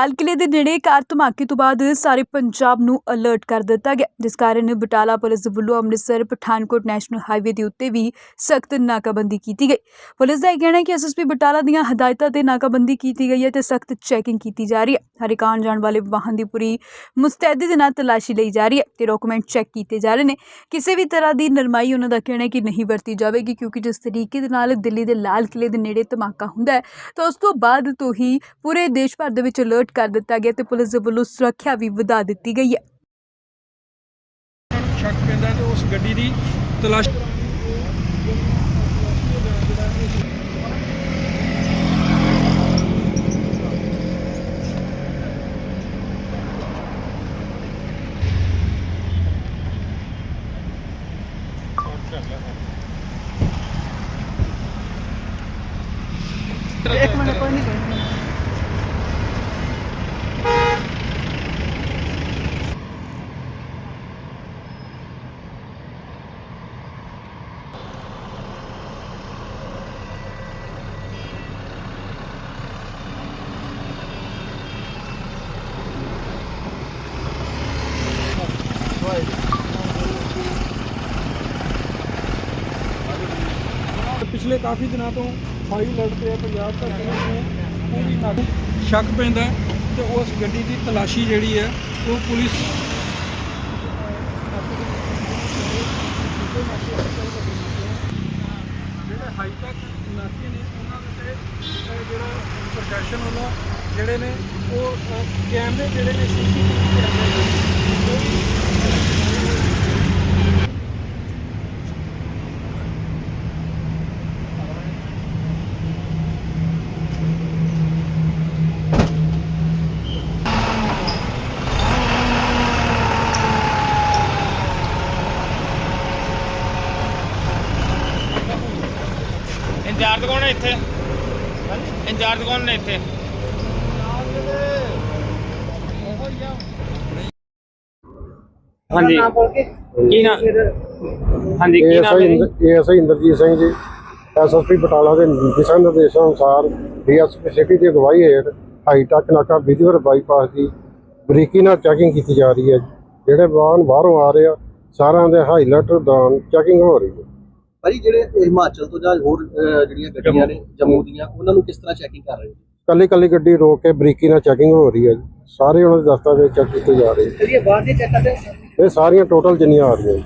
ਲਾਲ ਕਿਲੇ ਦੇ ਨੇੜੇ ਕਾਰ ਧਮਾਕੇ ਤੋਂ ਬਾਅਦ ਸਾਰੇ ਪੰਜਾਬ ਨੂੰ ਅਲਰਟ ਕਰ ਦਿੱਤਾ ਗਿਆ। ਜਿਸ ਕਾਰਨ ਬਟਾਲਾ ਪੁਲਿਸ ਵੱਲੋਂ ਅੰਮ੍ਰਿਤਸਰ, ਪਠਾਨਕੋਟ ਨੈਸ਼ਨਲ ਹਾਈਵੇ ਦੇ ਉੱਤੇ ਵੀ ਸਖਤ ਨਾਕਾਬੰਦੀ ਕੀਤੀ ਗਈ। ਪੁਲਿਸ ਦਾ ਇਹ ਕਹਿਣਾ ਹੈ ਕਿ ਐਸਐਸਪੀ ਬਟਾਲਾ ਦੀਆਂ ਹਦਾਇਤਾਂ ਤੇ ਨਾਕਾਬੰਦੀ ਕੀਤੀ ਗਈ ਹੈ ਤੇ ਸਖਤ ਚੈਕਿੰਗ ਕੀਤੀ ਜਾ ਰਹੀ ਹੈ। ਹਰ ਇੱਕ ਆਉਣ ਜਾਣ ਵਾਲੇ ਵਾਹਨ ਦੀ ਪੂਰੀ ਮੁਸਤੈਦੀ ਦੇ ਨਾਲ ਤਲਾਸ਼ੀ ਲਈ ਜਾ ਰਹੀ ਹੈ ਤੇ ਡਾਕੂਮੈਂਟ ਚੈੱਕ ਕੀਤੇ ਜਾ ਰਹੇ ਨੇ। ਕਿਸੇ ਵੀ ਤਰ੍ਹਾਂ ਦੀ ਨਰਮਾਈ ਉਹਨਾਂ ਦਾ ਕਹਿਣਾ ਹੈ ਕਿ ਨਹੀਂ ਵਰਤੀ ਜਾਵੇਗੀ ਕਿਉਂਕਿ ਜਿਸ ਤਰੀਕੇ ਦੇ ਨਾਲ ਦਿੱਲੀ ਦੇ ਲਾਲ ਕਿਲੇ ਦੇ ਨੇੜੇ ਧਮਾਕਾ ਹੁੰਦਾ ਹੈ, ਤਾਂ ਉਸ ਤੋਂ ਬਾਅਦ ਤੋਂ ਹੀ ਪੂਰੇ ਦੇਸ਼ ਭਰ ਦੇ ਵਿੱਚ ਅਲਰਟ ਕਰ ਦਿੱਤਾ ਗਿਆ ਤੇ ਪੁਲਿਸ ਦੇ ਵੱਲੋਂ ਸੁਰੱਖਿਆ ਵੀ ਵਧਾ ਦਿੱਤੀ ਗਈ ਹੈ। ਸ਼ੱਕ ਪੈਂਦਾ ਤੇ ਉਸ ਗੱਡੀ ਦੀ ਤਲਾਸ਼ ਇੱਕ ਮਿੰਟ ਕੋਈ ਨਹੀਂ। ਪਿਛਲੇ ਕਾਫੀ ਦਿਨਾਂ ਤੋਂ ਹਾਈ ਅਲਰਟ ਤੇ ਹੈ ਪੰਜਾਬ ਤੱਕ ਨੂੰ ਪੂਰੀ ਨਾਕ ਸ਼ੱਕ ਪੈਂਦਾ ਹੈ ਤੇ ਉਸ ਗੱਡੀ ਦੀ ਤਲਾਸ਼ੀ ਜਿਹੜੀ ਹੈ ਉਹ ਪੁਲਿਸ ਜਿਹੜੇ ਹਾਈ ਤੱਕ ਨਾਕੇ ਨੇ ਉਹਨਾਂ ਦੇ ਜਿਹੜਾ ਪ੍ਰਸ਼ਾਸਨ ਵੱਲੋਂ ਜਿਹੜੇ ਨੇ ਉਹ ਕੈਮਰੇ ਜਿਹੜੇ ਨੇ ਸੀਸੀਟੀਵੀ ਕੈਮਰੇ ਨੇ ਉਹ ਵੀ ਇੰਚਾਰਜ ਕੌਣ ਹੈ ਇੱਥੇ? ਇੰਚਾਰਜ ਕੌਣ ਨੇ ਇੱਥੇ? ਹਾਂਜੀ। ਕੀ। ਨਾ ਹਾਂਜੀ ਕੀ ਨਾਮ ਹੈ ਜੀ? ਏਐਸਆਈ ਇੰਦਰਜੀਤ ਸਿੰਘ ਜੀ। ਐਸਐਸਪੀ ਬਟਾਲਾ ਦੇ ਦਿਸ਼ਾ ਨਿਰਦੇਸ਼ਾਂ ਅਨੁਸਾਰ ਡੀਐਸਪੀ ਸਿਟੀ ਦੀ ਅਗਵਾਈ ਹੇਠ ਹਾਈ ਟੱਕ ਨਾਕਾ ਵਿਧੀਵਰ ਬਾਈਪਾਸ ਦੀ ਬਰੀਕੀ ਨਾਲ ਚੈਕਿੰਗ ਕੀਤੀ ਜਾ ਰਹੀ ਹੈ। ਜਿਹੜੇ ਵਾਹਨ ਬਾਹਰੋਂ ਆ ਰਹੇ ਆ ਸਾਰਿਆਂ ਦੇ ਹਾਈ ਅਲਰਟ ਦੌਰਾਨ ਚੈਕਿੰਗ ਹੋ ਰਹੀ ਹੈ। ਭਾਜੀ ਜਿਹੜੇ ਹਿਮਾਚਲ ਤੋਂ ਜਾਂ ਹੋਰ ਜਿਹੜੀਆਂ ਗੱਡੀਆਂ ਨੇ ਜੰਮੂ ਦੀਆਂ ਉਹਨਾਂ ਨੂੰ ਕਿਸ ਤਰ੍ਹਾਂ ਚੈਕਿੰਗ ਕਰ ਰਹੇ ਹੋ? ਕੱਲੀ ਕੱਲੀ ਗੱਡੀ ਰੋਕ ਕੇ ਬਰੀਕੀ ਨਾਲ ਚੈਕਿੰਗ ਹੋ ਰਹੀ ਹੈ ਜੀ। ਸਾਰੇ ਉਹਨਾਂ ਦੇ ਦਸਤਾਵੇਜ਼ ਚੈੱਕ ਕੀਤੇ ਜਾ ਰਹੇ ਬਾਹਰ ਚੈੱਕ ਕਰਦੇ? ਇਹ ਸਾਰੀਆਂ ਟੋਟਲ ਜਿੰਨੀਆਂ ਆ ਰਹੀਆਂ ਜੀ।